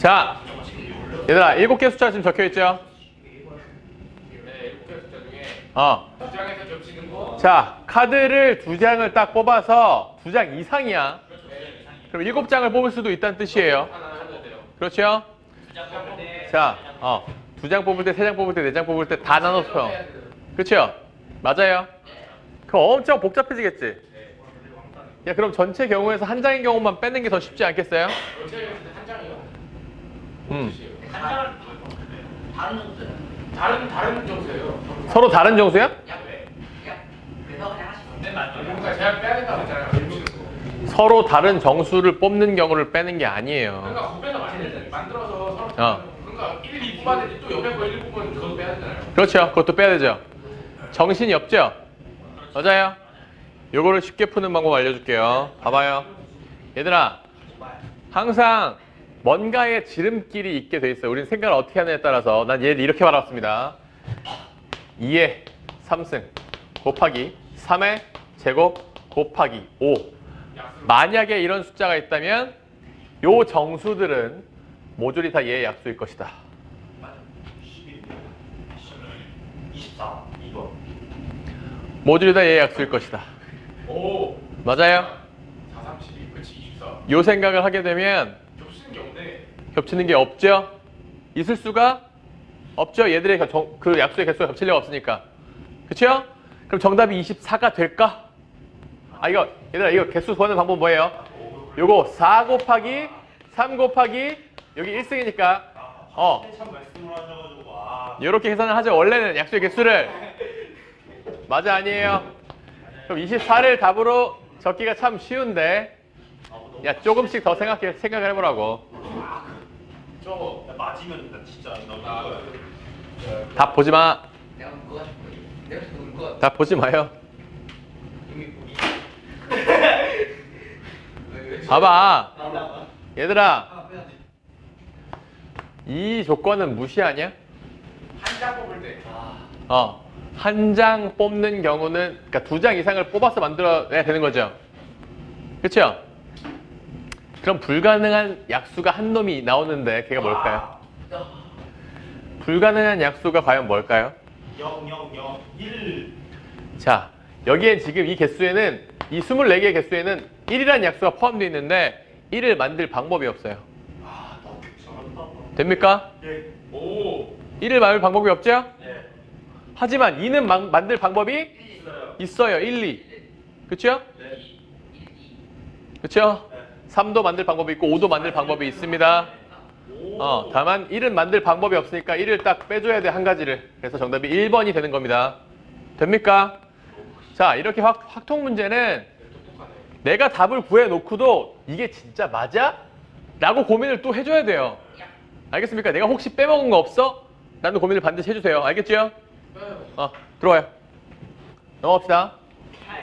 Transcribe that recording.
자, 얘들아, 일곱 개 숫자 지금 적혀 있죠? 어. 자, 카드를 두 장을 딱 뽑아서 두 장 이상이야. 그럼 일곱 장을 뽑을 수도 있다는 뜻이에요. 그렇죠? 자, 어, 두 장 뽑을 때, 세 장 뽑을 때, 네 장 뽑을 때 다 나눠서. 그렇죠? 맞아요. 그럼 엄청 복잡해지겠지? 야, 그럼 전체 경우에서 한 장인 경우만 빼는 게 더 쉽지 않겠어요? 음. 다른 정수예요. 다른 다른 정수예요. 서로 다른 정수야? 네. 그러니까 제가 빼야 된다고 했잖아요. 서로 다른 정수를 뽑는 경우를 빼는 게 아니에요. 그러니까 만들- 만들어서 서로 어. 그러니까 1, 2 뽑았는데 또 옆에 거 1, 뽑으면 그것도 빼야 되잖아요. 그렇죠. 그것도 빼야 되죠. 정신이 없죠? 맞아요. 요거를 쉽게 푸는 방법 알려줄게요. 봐봐요. 얘들아, 항상 뭔가에 지름길이 있게 돼 있어요. 우리는 생각을 어떻게 하느냐에 따라서 난 얘를 이렇게 말았습니다. 2의 3승 곱하기 3의 제곱 곱하기 5. 만약에 이런 숫자가 있다면 요 정수들은 모조리 다 얘의 약수일 것이다. 24, 2번. 모조리 다 얘의 약수일 것이다. 오. 맞아요? 4, 3, 12. 그치 24. 요 생각을 하게 되면 겹치는 게 없죠? 있을 수가 없죠? 얘들의 그 정- 그 약수의 개수가 겹칠 리가 없으니까. 그쵸? 그럼 정답이 24가 될까? 아, 이거, 얘들아, 이거 개수 구하는 방법 뭐예요? 요거 4 곱하기 3 곱하기 여기 1승이니까 어. 요렇게 계산을 하죠. 원래는 약수의 개수를. 맞아, 아니에요? 그럼 24를 답으로 적기가 참 쉬운데 야, 조금씩 더 생각해, 생각을 해보라고. 저거 야, 맞으면 나 진짜 너무 아, 거야. 답 보지 마. 답 보지 마요. 봐봐. 얘들아, 빼야지 이 조건은 무시하냐? 한 장 뽑을 때. 어. 한 장 뽑는 경우는, 그러니까 두 장 이상을 뽑아서 만들어야 되는 거죠. 그쵸? 그럼 불가능한 약수가 한 놈이 나오는데, 걔가 뭘까요? 불가능한 약수가 과연 뭘까요? 0, 0, 0, 1. 자, 여기엔 지금 이 개수에는, 이 24개의 개수에는 1이라는 약수가 포함되어 있는데, 1을 만들 방법이 없어요. 아. 됩니까? 예. 오. 1을 만들 방법이 없죠? 네. 하지만 2는 만, 만들 방법이 있어요. 있어요. 1, 2. 그쵸? 네. 그쵸? 네. 3도 만들 방법이 있고 5도 만들 방법이 있습니다. 오. 어, 다만 1은 만들 방법이 없으니까 1을 딱 빼줘야 돼, 한 가지를. 그래서 정답이 1번이 되는 겁니다. 됩니까? 자, 이렇게 확, 확통 문제는. 내가 답을 구해놓고도 이게 진짜 맞아? 라고 고민을 또 해줘야 돼요. 알겠습니까? 내가 혹시 빼먹은 거 없어? 라는 고민을 반드시 해주세요. 알겠죠? 네. 어, 들어와요. 넘어갑시다.